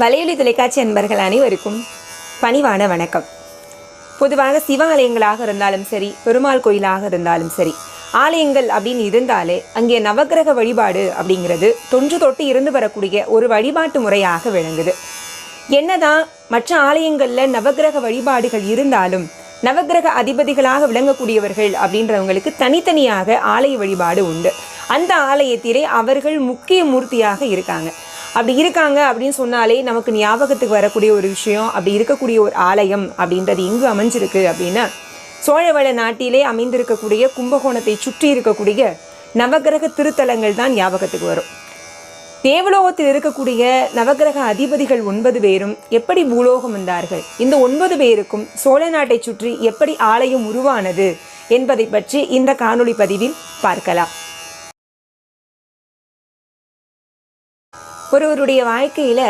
வலையொலி தொலைக்காட்சி அன்பர்கள் அனைவருக்கும் பணிவான வணக்கம். பொதுவாக சிவ ஆலயங்களாக இருந்தாலும் சரி பெருமாள் கோயிலாக இருந்தாலும் சரி ஆலயங்கள் அப்படின்னு இருந்தாலே அங்கே நவக்கிரக வழிபாடு அப்படிங்கிறது தொன்று தொட்டு இருந்து வரக்கூடிய ஒரு வழிபாட்டு முறையாக விளங்குது. என்னதான் மற்ற ஆலயங்களில் நவக்கிரக வழிபாடுகள் இருந்தாலும் நவக்கிரக அதிபதிகளாக விளங்கக்கூடியவர்கள் அப்படின்றவங்களுக்கு தனித்தனியாக ஆலய வழிபாடு உண்டு. அந்த ஆலயத்திலே அவர்கள் முக்கிய மூர்த்தியாக இருக்காங்க. அப்படி இருக்காங்க அப்படின்னு சொன்னாலே நமக்கு ஞாபகத்துக்கு வரக்கூடிய ஒரு விஷயம் அப்படி இருக்கக்கூடிய ஒரு ஆலயம் அப்படின்றது எங்கு அமைஞ்சிருக்கு அப்படின்னா சோழவள நாட்டிலே அமைந்திருக்கக்கூடிய கும்பகோணத்தை சுற்றி இருக்கக்கூடிய நவக்கிரக திருத்தலங்கள் தான் ஞாபகத்துக்கு வரும். தேவலோகத்தில் இருக்கக்கூடிய நவக்கிரக அதிபதிகள் ஒன்பது பேரும் எப்படி பூலோகம் வந்தார்கள்? இந்த ஒன்பது பேருக்கும் சோழ நாட்டை சுற்றி எப்படி ஆலயம் உருவானது என்பதை பற்றி இந்த காணொளி பதிவில் பார்க்கலாம். ஒருவருடைய வாழ்க்கையில்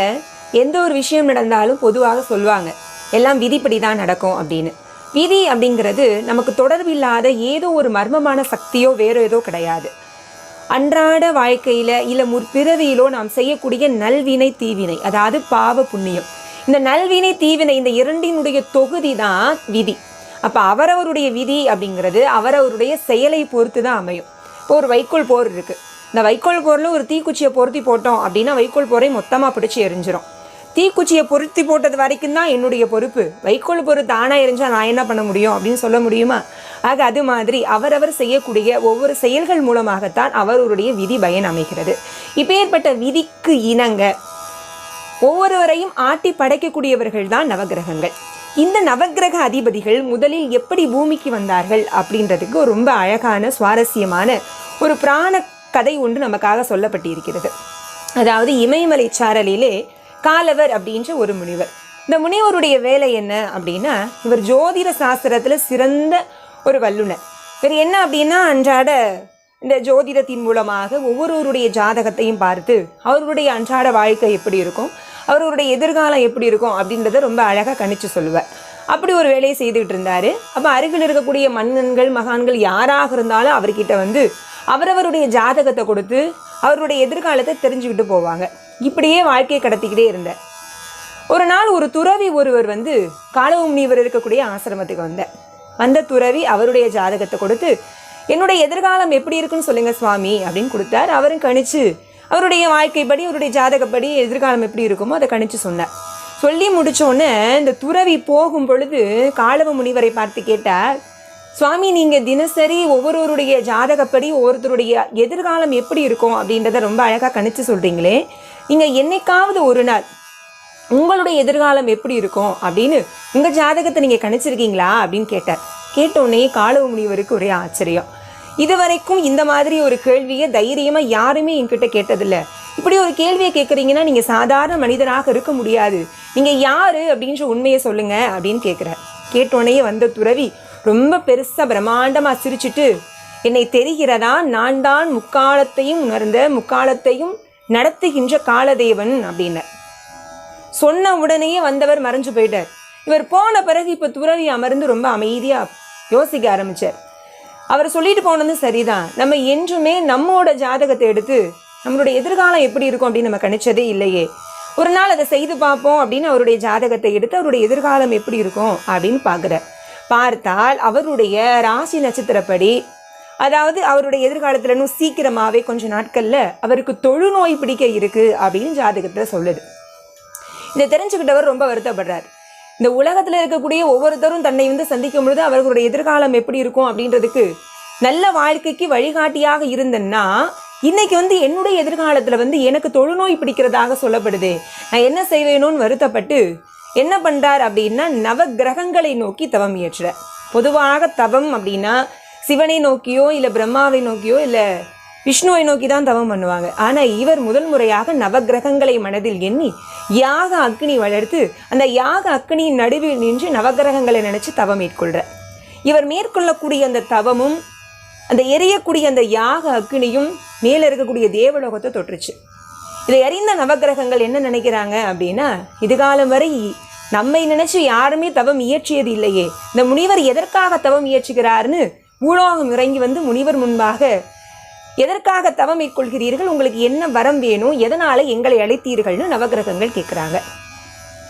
எந்த ஒரு விஷயம் நடந்தாலும் பொதுவாக சொல்லுவாங்க எல்லாம் விதிப்படி தான் நடக்கும் அப்படின்னு. விதி அப்படிங்கிறது நமக்கு தொடர்பில்லாத ஏதோ ஒரு மர்மமான சக்தியோ வேறு ஏதோ கிடையாது. அன்றாட வாழ்க்கையில் இல்லை முற்பிறவியிலோ நாம் செய்யக்கூடிய நல்வினை தீவினை அதாவது பாவ புண்ணியம். இந்த நல்வினை தீவினை இந்த இரண்டினுடைய தொகுதி தான் விதி. அப்போ அவரவருடைய விதி அப்படிங்கிறது அவரவருடைய செயலை பொறுத்து தான் அமையும். இப்போ ஒரு வைக்கோல் போர் இருக்குது இந்த வைக்கோல் போரில் ஒரு தீக்குச்சியை பொருத்தி போட்டோம் அப்படின்னா வைக்கோல் போரை மொத்தமாக பிடிச்சி எரிஞ்சிரும். தீக்குச்சியை பொருத்தி போட்டது வரைக்கும் தான் என்னுடைய பொறுப்பு. வைக்கோல் பொறு தானாக எரிஞ்சால் நான் என்ன பண்ண முடியும் அப்படின்னு சொல்ல முடியுமா? ஆக அது மாதிரி அவரவர் செய்யக்கூடிய ஒவ்வொரு செயல்கள் மூலமாகத்தான் அவருடைய விதி பயன் அமைகிறது. இப்பேற்பட்ட விதிக்கு இணங்க ஒவ்வொருவரையும் ஆட்டி படைக்கக்கூடியவர்கள் தான் நவகிரகங்கள். இந்த நவகிரக அதிபதிகள் முதலில் எப்படி பூமிக்கு வந்தார்கள் அப்படின்றதுக்கு ரொம்ப அழகான சுவாரஸ்யமான ஒரு பிராண கதை ஒன்று நமக்காக சொல்லப்பட்டிருக்கிறது. அதாவது இமயமலை சாரலிலே காலவர் அப்படின்ற ஒரு முனிவர். இந்த முனிவருடைய வேலை என்ன அப்படின்னா இவர் ஜோதிட சாஸ்திரத்தில் சிறந்த ஒரு வல்லுனர். இவர் என்ன அப்படின்னா அன்றாட இந்த ஜோதிடத்தின் மூலமாக ஒவ்வொருவருடைய ஜாதகத்தையும் பார்த்து அவருடைய அன்றாட வாழ்க்கை எப்படி இருக்கும் அவருடைய எதிர்காலம் எப்படி இருக்கும் அப்படின்றத ரொம்ப அழகாக கணிச்சு சொல்லுவார். அப்படி ஒரு வேலையை செய்துக்கிட்டு இருந்தார் அப்போ அருகில் இருக்கக்கூடிய மன்னன்கள் மகான்கள் யாராக இருந்தாலும் அவர்கிட்ட வந்து அவரவருடைய ஜாதகத்தை கொடுத்து அவருடைய எதிர்காலத்தை தெரிஞ்சுக்கிட்டு போவாங்க. இப்படியே வாழ்க்கையை கடத்திக்கிட்டே இருந்தார். ஒரு நாள் ஒரு துறவி ஒருவர் வந்து காலவ முனிவர் இருக்கக்கூடிய ஆசிரமத்துக்கு வந்தார். வந்த துறவி அவருடைய ஜாதகத்தை கொடுத்து என்னுடைய எதிர்காலம் எப்படி இருக்குன்னு சொல்லுங்க சுவாமி அப்படின்னு கொடுத்தார். அவரும் கணிச்சு அவருடைய வாழ்க்கைப்படி அவருடைய ஜாதகப்படி எதிர்காலம் எப்படி இருக்குமோ அதை கணிச்சு சொன்னார். சொல்லி முடிச்சோடனே இந்த துறவி போகும் பொழுது காலவ முனிவரை பார்த்து கேட்டார் சுவாமி நீங்கள் தினசரி ஒவ்வொருவருடைய ஜாதகப்படி ஒவ்வொருத்தருடைய எதிர்காலம் எப்படி இருக்கும்? அப்படின்றத ரொம்ப அழகாக கணிச்சு சொல்கிறீங்களே நீங்கள் என்னைக்காவது ஒரு நாள் உங்களுடைய எதிர்காலம் எப்படி இருக்கும் அப்படின்னு உங்கள் ஜாதகத்தை நீங்கள் கணிச்சிருக்கீங்களா அப்படின்னு கேட்டார். கேட்டோடனே காலவ முனிவருக்கு ஒரே ஆச்சரியம். இதுவரைக்கும் இந்த மாதிரி ஒரு கேள்வியை தைரியமாக யாருமே என்கிட்ட கேட்டதில்லை. இப்படி ஒரு கேள்வியை கேட்குறீங்கன்னா நீங்கள் சாதாரண மனிதராக இருக்க முடியாது. நீங்கள் யார் அப்படின்ற உண்மையை சொல்லுங்க அப்படின்னு கேட்குறார் கேட்டோடனே வந்த துறவி ரொம்ப பெருசாக பிரம்மாண்டமாக சிரிச்சிட்டு என்னை தெரிகிறதா? நான் தான் முக்காலத்தையும் உணர்ந்த முக்காலத்தையும் நடத்துகின்ற காலதேவன் அப்படின்னார். சொன்ன உடனேயே வந்தவர் மறைஞ்சு போயிட்டார். இவர் போன பிறகு இப்போ துறவி அமர்ந்து ரொம்ப அமைதியாக யோசிக்க ஆரம்பிச்சார். அவர் சொல்லிட்டு போனது சரிதான். நம்ம என்றுமே நம்மோட ஜாதகத்தை எடுத்து நம்மளுடைய எதிர்காலம் எப்படி இருக்கும் அப்படின்னு நம்ம கணிச்சதே இல்லையே. ஒரு நாள் அதை செய்து பார்ப்போம் அப்படின்னு அவருடைய ஜாதகத்தை எடுத்து அவருடைய எதிர்காலம் எப்படி இருக்கும் அப்படின்னு பார்க்குறார். பார்த்தால் அவருடைய ராசி நட்சத்திரப்படி அதாவது அவருடைய எதிர்காலத்தில் இன்னும் சீக்கிரமாகவே கொஞ்ச நாட்களில் அவருக்கு தொழுநோய் பிடிக்க இருக்குது அப்படின்னு ஜாதகத்தில் சொல்லுது. இதை தெரிஞ்சுக்கிட்டவர் ரொம்ப வருத்தப்படுறார். இந்த உலகத்தில் இருக்கக்கூடிய ஒவ்வொருத்தரும் தன்னை வந்து சந்திக்கும் பொழுது அவர்களுடைய எதிர்காலம் எப்படி இருக்கும் அப்படின்றதுக்கு நல்ல வாழ்க்கைக்கு வழிகாட்டியாக இருந்தேன்னா இன்னைக்கு வந்து என்னுடைய எதிர்காலத்தில் வந்து எனக்கு தொழுநோய் பிடிக்கிறதாக சொல்லப்படுது. நான் என்ன செய்வேணும்னு வருத்தப்பட்டு என்ன பண்ணுறார் அப்படின்னா நவ கிரகங்களை நோக்கி தவம் இயற்றுறார். பொதுவாக தவம் அப்படின்னா சிவனை நோக்கியோ இல்லை பிரம்மாவை நோக்கியோ இல்லை விஷ்ணுவை நோக்கி தான் தவம் பண்ணுவாங்க. ஆனால் இவர் முதல் முறையாக நவகிரகங்களை மனதில் எண்ணி யாக அக்னி வளர்த்து அந்த யாக அக்னியின் நடுவில் நின்று நவகிரகங்களை நினைச்சு தவம் மேற்கொள்கிறார் இவர் மேற்கொள்ளக்கூடிய அந்த தவமும் அந்த எரியக்கூடிய அந்த யாக அக்னியும் மேலே இருக்கக்கூடிய தேவலோகத்தை தொற்றுச்சு. இதை அறிந்த நவகிரகங்கள் என்ன நினைக்கிறாங்க அப்படின்னா இதுகாலம் வரை நம்மை நினைச்சு யாருமே தவம் இயற்றியது இல்லையே. இந்த முனிவர் எதற்காக தவம் இயற்றுகிறார்னு பூலோகம் இறங்கி வந்து முனிவர் முன்பாக எதற்காக தவம் மேற்கொள்கிறீர்கள்? உங்களுக்கு என்ன வரம் வேணும்? எதனால எங்களை அழைத்தீர்கள்னு நவகிரகங்கள் கேட்குறாங்க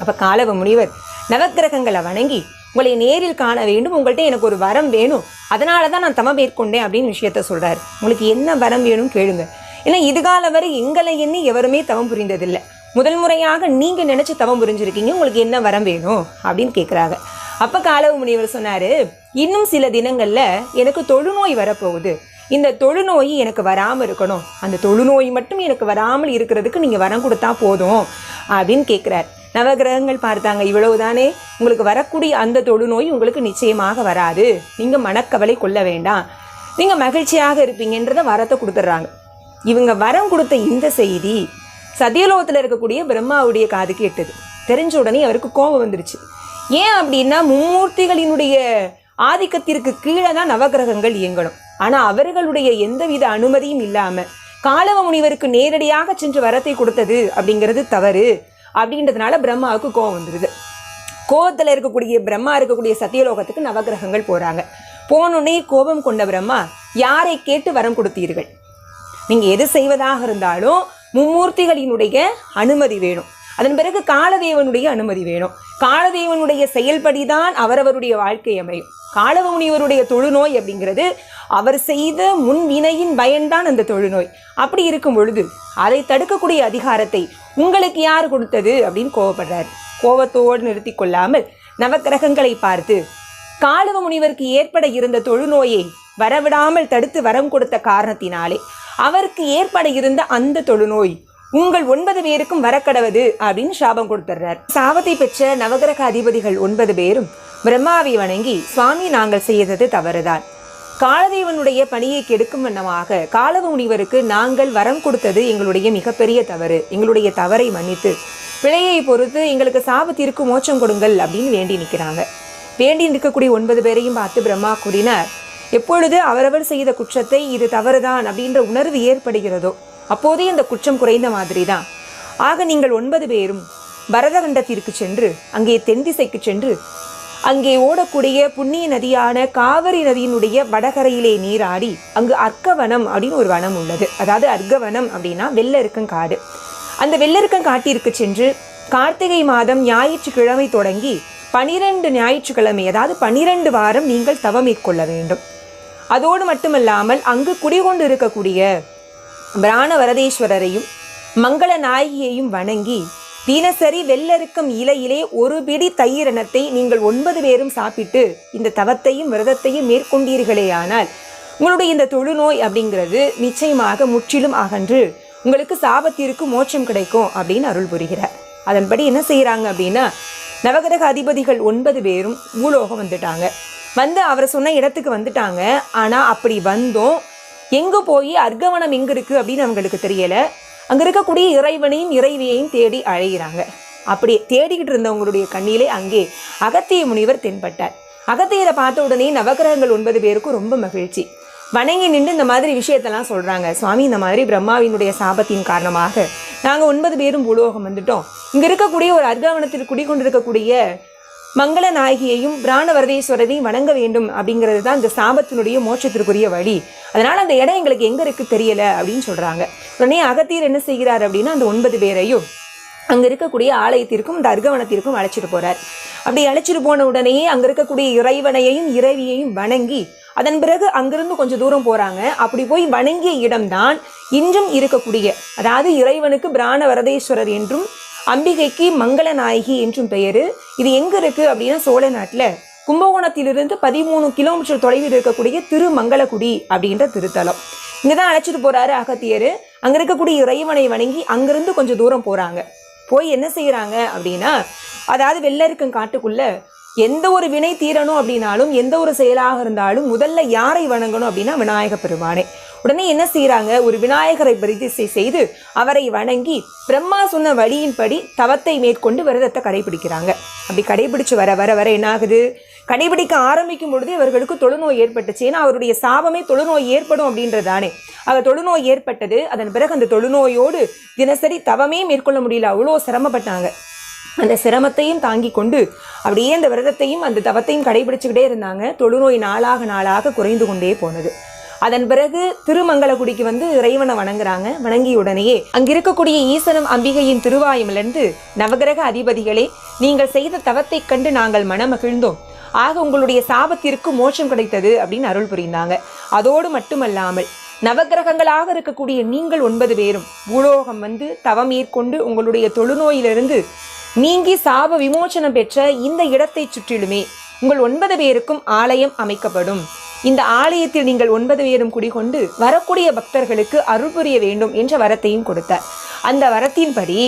அப்போ காலவ முனிவர் நவக்கிரகங்களை வணங்கி உங்களை நேரில் காண வேண்டும். உங்கள்கிட்ட எனக்கு ஒரு வரம் வேணும். அதனால தான் நான் தவம் மேற்கொண்டேன் அப்படின்னு விஷயத்த சொல்கிறார் உங்களுக்கு என்ன வரம் வேணும் கேளுங்க. ஏன்னா இதுகால வரை எங்களை எண்ணி எவருமே தவம் புரிந்ததில்லை. முதல் முறையாக நீங்கள் நினச்சி தவம் புரிஞ்சிருக்கீங்க. உங்களுக்கு என்ன வரம் வேணும் அப்படின்னு கேட்குறாங்க அப்போ காலவு முனிவர் சொன்னாரு இன்னும் சில தினங்களில் எனக்கு தொழுநோய் வரப்போகுது. இந்த தொழுநோய் எனக்கு வராமல் இருக்கணும். அந்த தொழுநோய் மட்டும் எனக்கு வராமல் இருக்கிறதுக்கு நீங்கள் வரம் கொடுத்தா போதும். அப்படின்னு கேட்குறாரு நவகிரகங்கள் பார்த்தாங்க. இவ்வளவுதானே? உங்களுக்கு வரக்கூடிய அந்த தொழுநோய் உங்களுக்கு நிச்சயமாக வராது. நீங்கள் மனக்கவலை கொள்ள வேண்டாம். நீங்கள் மகிழ்ச்சியாக இருப்பீங்கன்றத வரத்தை கொடுத்துட்றாங்க. இவங்க வரம் கொடுத்த இந்த செய்தி சத்தியலோகத்தில் இருக்கக்கூடிய பிரம்மாவுடைய காதுக்கு எட்டுது தெரிஞ்ச உடனே அவருக்கு கோபம் வந்துருச்சு. ஏன் அப்படின்னா மும்மூர்த்திகளினுடைய ஆதிக்கத்திற்கு கீழே தான் நவகிரகங்கள் இயங்கணும். ஆனால் அவர்களுடைய எந்தவித அனுமதியும் இல்லாமல் காலவ முனிவருக்கு நேரடியாக சென்று வரத்தை கொடுத்தது அப்படிங்கிறது தவறு. அப்படின்றதுனால பிரம்மாவுக்கு கோபம் வந்துடுது கோபத்தில் இருக்கக்கூடிய பிரம்மா இருக்கக்கூடிய சத்தியலோகத்துக்கு நவகிரகங்கள் போறாங்க. போனோடனே கோபம் கொண்ட பிரம்மா யாரை கேட்டு வரம் கொடுத்தீர்கள்? நீங்க எது செய்வதாக இருந்தாலும் மும்மூர்த்திகளினுடைய அனுமதி வேணும். அதன் பிறகு காலதேவனுடைய அனுமதி வேணும். காலதேவனுடைய செயல்படிதான் அவரவருடைய வாழ்க்கை அமையும். காலவ முனிவருடைய தொழுநோய் அப்படிங்கிறது அவர் செய்த முன் வினையின் பயன்தான் அந்த தொழுநோய். அப்படி இருக்கும் பொழுது அதை தடுக்கக்கூடிய அதிகாரத்தை உங்களுக்கு யார் கொடுத்தது? அப்படின்னு கோவப்படுறார். கோபத்தோடு நிறுத்தி கொள்ளாமல் நவக்கிரகங்களை பார்த்து காலவ முனிவருக்கு ஏற்பட இருந்த தொழுநோயை வரவிடாமல் தடுத்து வரம் கொடுத்த காரணத்தினாலே அவருக்கு ஏற்பட இருந்த அந்த தொழுநோய் உங்கள் ஒன்பது பேருக்கும் வரக்கடவது அப்படின்னு சாபம் கொடுத்துட்றார். சாபத்தை பெற்ற நவகிரக அதிபதிகள் ஒன்பது பேரும் பிரம்மாவை வணங்கி சுவாமி நாங்கள் செய்தது தவறுதான். காலதேவனுடைய பணியை கெடுக்கும் வண்ணமாக காலவ முனிவருக்கு நாங்கள் வரம் கொடுத்தது எங்களுடைய மிகப்பெரிய தவறு. எங்களுடைய தவறை மன்னித்து பிழையை பொறுத்து எங்களுக்கு சாபத்திற்கு மோட்சம் கொடுங்கள் அப்படின்னு வேண்டி நிற்கிறாங்க. வேண்டி நிற்கக்கூடிய ஒன்பது பேரையும் பார்த்து பிரம்மா கூறினார் எப்பொழுது அவரவர் செய்த குற்றத்தை இது தவறுதான் அப்படின்ற உணர்வு ஏற்படுகிறதோ அப்போதே அந்த குற்றம் குறைந்த மாதிரி தான் ஆக நீங்கள் ஒன்பது பேரும் பரதகண்டத்திற்கு சென்று அங்கே தென் திசைக்கு சென்று அங்கே ஓடக்கூடிய புண்ணிய நதியான காவிரி நதியினுடைய வடகரையிலே நீராடி அங்கு அர்க்கவனம் அப்படின்னு ஒரு வனம் உள்ளது. அதாவது அர்க்கவனம் அப்படின்னா வெள்ளருக்கம் காடு. அந்த வெள்ளருக்கம் காட்டிற்கு சென்று கார்த்திகை மாதம் ஞாயிற்றுக்கிழமை தொடங்கி பனிரெண்டு ஞாயிற்றுக்கிழமை அதாவது பனிரெண்டு வாரம் நீங்கள் தவம் மேற்கொள்ள வேண்டும். அதோடு மட்டுமல்லாமல் அங்கு குடிகொண்டு இருக்கக்கூடிய பிராண வரதேஸ்வரரையும் மங்கள நாயகியையும் வணங்கி தினசரி வெள்ளருக்கம் இலையிலே ஒரு பிடி தயிரணத்தை நீங்கள் ஒன்பது பேரும் சாப்பிட்டு இந்த தவத்தையும் விரதத்தையும் மேற்கொண்டீர்களேயானால் உங்களுடைய இந்த தொழுநோய் அப்படிங்கிறது நிச்சயமாக முற்றிலும் அகன்று உங்களுக்கு சாபத்திற்கு மோட்சம் கிடைக்கும் அப்படின்னு அருள் புரிகிறார். அதன்படி என்ன செய்கிறாங்க அப்படின்னா நவகிரக அதிபதிகள் ஒன்பது பேரும் பூலோகம் வந்துட்டாங்க. வந்து அவர் சொன்ன இடத்துக்கு வந்துட்டாங்க. ஆனால் அப்படி வந்தோம். எங்கே போய் அர்க்கவனம் எங்கே இருக்குது அப்படின்னு அவங்களுக்கு தெரியலை. அங்கே இருக்கக்கூடிய இறைவனையும் இறைவியையும் தேடி அழைகிறாங்க அப்படி தேடிக்கிட்டு இருந்தவங்களுடைய கண்ணிலே அங்கே அகத்திய முனிவர் தென்பட்டார். அகத்தியரை பார்த்த உடனே நவகிரகங்கள் ஒன்பது பேருக்கும் ரொம்ப மகிழ்ச்சி. வணங்கி நின்று இந்த மாதிரி விஷயத்தெல்லாம் சொல்கிறாங்க சுவாமி இந்த மாதிரி பிரம்மாவினுடைய சாபத்தின் காரணமாக நாங்கள் ஒன்பது பேரும் பூலோகம் வந்துட்டோம். இங்கே இருக்கக்கூடிய ஒரு அர்க்கவனத்தில் குடிக்கொண்டிருக்கக்கூடிய மங்கள நாயகியையும் பிராணவரதேஸ்வரரையும் வணங்க வேண்டும் அப்படிங்கிறது தான் இந்த சாபத்தினுடைய மோட்சத்திற்குரிய வழி. அதனால் அந்த இடம் எங்களுக்கு எங்க இருக்கு தெரியல அப்படின்னு சொல்றாங்க. உடனே அகத்தியர் என்ன செய்கிறார் அப்படின்னா அந்த ஒன்பது பேரையும் அங்க இருக்கக்கூடிய ஆலயத்திற்கும் தர்கவனத்திற்கும் அழைச்சிட்டு போகிறார் அப்படி அழைச்சிட்டு போன உடனே அங்க இருக்கக்கூடிய இறைவனையையும் இறைவியையும் வணங்கி அதன் பிறகு அங்கிருந்து கொஞ்சம் தூரம் போறாங்க. அப்படி போய் வணங்கிய இடம்தான் இன்றும் இருக்கக்கூடிய அதாவது இறைவனுக்கு பிராண வரதேஸ்வரர் என்றும் அம்பிகைக்கு மங்கள நாயகி என்றும் பெயரு. இது எங்க இருக்கு அப்படின்னா சோழ நாட்டுல. கும்பகோணத்திலிருந்து பதிமூணு கிலோமீட்டர் தொலைவில் இருக்கக்கூடிய திருமங்கலக்குடி அப்படின்ற திருத்தலம். இங்கதான் அழைச்சிட்டு போறாரு அகத்தியர். அங்க இருக்கக்கூடிய இறைவனை வணங்கி அங்கிருந்து கொஞ்சம் தூரம் போறாங்க. போய் என்ன செய்யறாங்க அப்படின்னா அதாவது வெள்ளருக்கும் காட்டுக்குள்ள எந்த ஒரு வினை தீரணும் அப்படின்னாலும் எந்த ஒரு செயலாக இருந்தாலும் முதல்ல யாரை வணங்கணும் அப்படின்னா விநாயக பெருமானே. உடனே என்ன செய்யறாங்க ஒரு விநாயகரை பிரதிஷ்டை செய்து அவரை வணங்கி பிரம்மா சொன்ன வழியின்படி தவத்தை மேற்கொண்டு விரதத்தை கடைபிடிக்கிறாங்க. அப்படி கடைபிடிச்சு வர வர வர என்ன ஆகுது? கடைபிடிக்க ஆரம்பிக்கும் பொழுது இவர்களுக்கு தொழுநோய் ஏற்பட்டுச்சு. ஏன்னா அவருடைய சாபமே தொழுநோய் ஏற்படும் அப்படின்றதானே. அவர் தொழுநோய் ஏற்பட்டது. அதன் பிறகு அந்த தொழுநோயோடு தினசரி தவமே மேற்கொள்ள முடியல. அவ்வளோ சிரமப்பட்டாங்க. அந்த சிரமத்தையும் தாங்கி கொண்டு அப்படியே அந்த விரதத்தையும் அந்த தவத்தையும் கடைபிடிச்சுக்கிட்டே இருந்தாங்க. தொழுநோய் நாளாக நாளாக குறைந்து கொண்டே போனது. அதன் பிறகு திருமங்கலகுடிக்கு வந்து இறைவனை வணங்குறாங்க. வணங்கிய உடனேயே அங்க இருக்கக்கூடிய ஈசனம் அம்பிகையின் திருவாயுமிலிருந்து நவகிரக அதிபதிகளே நீங்கள் செய்த தவத்தைக் கண்டு நாங்கள் மனமகிழ்ந்தோம். ஆக உங்களுடைய சாபத்திற்கு மோட்சம் கிடைத்தது அப்படின்னு அருள் புரிந்தாங்க. அதோடு மட்டுமல்லாமல் நவகிரகங்களாக இருக்கக்கூடிய நீங்கள் ஒன்பது பேரும் பூலோகம் வந்து தவம் மேற்கொண்டு உங்களுடைய தொழுநோயிலிருந்து நீங்கி சாப விமோசனம் பெற்ற இந்த இடத்தை சுற்றிலுமே உங்கள் ஒன்பது பேருக்கும் ஆலயம் அமைக்கப்படும். இந்த ஆலயத்தில் நீங்கள் ஒன்பது பேரும் குடிகொண்டு வரக்கூடிய பக்தர்களுக்கு அருள் புரிய வேண்டும் என்ற வரத்தையும் கொடுத்தார். அந்த வரத்தின்படி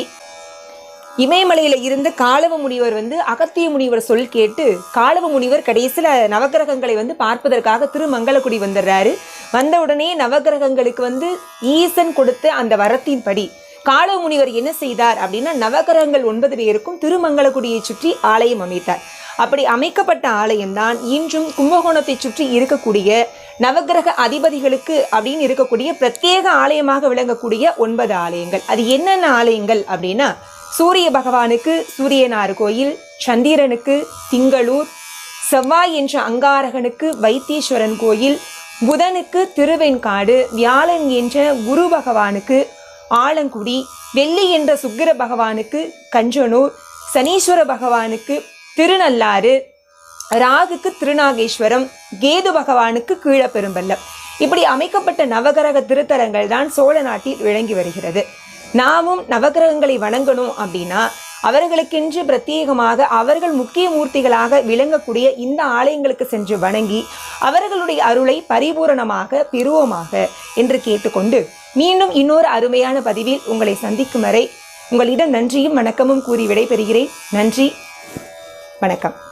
இமயமலையில இருந்து காலவ முனிவர் வந்து அகத்திய முனிவர் சொல் கேட்டு காலவ முனிவர் கடைசியில நவகிரகங்களை வந்து பார்ப்பதற்காக திருமங்கலக்குடி வந்துடுறாரு. வந்த உடனே நவகிரகங்களுக்கு வந்து ஈசன் கொடுத்த அந்த வரத்தின்படி காலவ முனிவர் என்ன செய்தார் அப்படின்னா நவகிரகங்கள் ஒன்பது பேருக்கும் திருமங்கலக்குடியை சுற்றி ஆலயம் அமைத்தார். அப்படி அமைக்கப்பட்ட ஆலயம்தான் இன்றும் கும்பகோணத்தை சுற்றி இருக்கக்கூடிய நவகிரக அதிபதிகளுக்கு அப்படின்னு இருக்கக்கூடிய பிரத்யேக ஆலயமாக விளங்கக்கூடிய ஒன்பது ஆலயங்கள். அது என்னென்ன ஆலயங்கள் அப்படின்னா சூரிய பகவானுக்கு சூரியனார் கோயில் சந்திரனுக்கு திங்களூர் செவ்வாய் என்ற அங்காரகனுக்கு வைத்தீஸ்வரன் கோயில் புதனுக்கு திருவெண்காடு வியாழன் என்ற குரு பகவானுக்கு ஆலங்குடி வெள்ளி என்ற சுக்கிர பகவானுக்கு கஞ்சனூர் சனீஸ்வர பகவானுக்கு திருநள்ளாறு ராகுக்கு திருநாகேஸ்வரம் கேது பகவானுக்கு கீழப்பெரும்பல்லம் இப்படி அமைக்கப்பட்ட நவகிரக திருத்தலங்கள் தான் சோழ நாட்டில் விளங்கி வருகிறது. நாமும் நவகிரகங்களை வணங்கணும் அப்படின்னா அவர்களுக்கென்று பிரத்யேகமாக அவர்கள் முக்கிய மூர்த்திகளாக விளங்கக்கூடிய இந்த ஆலயங்களுக்கு சென்று வணங்கி அவர்களுடைய அருளை பரிபூரணமாக பெறுவோமாக என்று கேட்டுக்கொண்டு மீண்டும் இன்னொரு அருமையான பதிவில் உங்களை சந்திக்கும் வரை உங்களிடம் நன்றியும் வணக்கமும் கூறி விடைபெறுகிறேன். நன்றி. வணக்கம்.